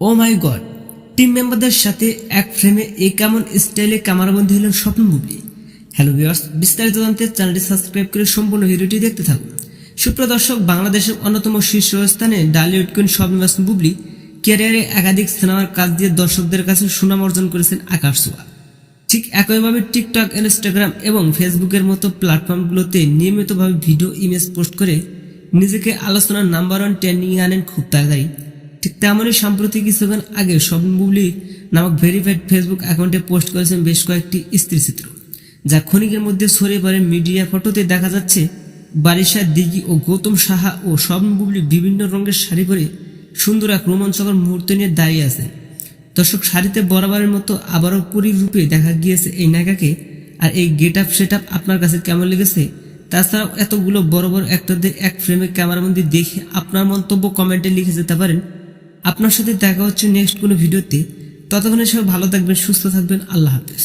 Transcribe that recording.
ও মাই god team মেম্বারদের সাথে এক ফ্রেমে এই কেমন স্টাইলে ক্যামেরাবন্দি হলেন স্বপ্ন বুবলি হ্যালো ভিউয়ার্স বিস্তারিত জানতে চ্যানেলটি সাবস্ক্রাইব করে সম্পূর্ণ ভিডিওটি দেখতে থাকুন। সুপ্রিয় দর্শক, বাংলাদেশের অন্যতম শীর্ষস্থানে ডালিউড কুইন স্বপ্ন বুবলি ক্যারিয়ারে একাধিক সিনেমার কাজ দিয়ে দর্শকদের কাছে সুনাম অর্জন করেছেন আকাশ ছোঁয়া ঠিক একইভাবে টিকটক ইনস্টাগ্রাম এবং ফেসবুকের মতো প্ল্যাটফর্মগুলোতে নিয়মিতভাবে ভিডিও ইমেজ পোস্ট করে নিজেকে আলোচনার নাম্বার ওয়ান ট্রেন্ডিংয়ে আনেন খুব তাড়াতাড়ি। ঠিক তেমনই সাম্প্রতিক কিছুক্ষণ আগে স্বপ্ন বুবলি নামক ভেরিফাইড ফেসবুক অ্যাকাউন্টে পোস্ট করেছেন বেশ কয়েকটি স্ত্রী চিত্র, যা ক্ষণিকের মধ্যে ছড়িয়ে পড়ে মিডিয়া ফটোতে দেখা যাচ্ছে বারিশা, দিঘি ও গৌতম সাহা ও স্বপ্ন বুবলি বিভিন্ন রঙের শাড়ি পরে সুন্দর এক রোমাঞ্চকর মুহূর্ত নিয়ে দাঁড়িয়ে আছে। দর্শক, শাড়িতে বরাবরের মতো আবারও পুরীর রূপে দেখা গিয়েছে এই নায়িকাকে। আর এই গেট আপ সেট আপ আপনার কাছে কেমন লেগেছে? তাছাড়াও এতগুলো বড় বড় অ্যাক্টরদের এক ফ্রেমে ক্যামেরাবন্দি দেখে আপনার মন্তব্য কমেন্টে লিখে যেতে পারেন। আপনার সাথে দেখা হচ্ছে নেক্সট কোনো ভিডিওতে। ততক্ষণে সবাই ভালো থাকবেন, সুস্থ থাকবেন। আল্লাহ হাফেজ।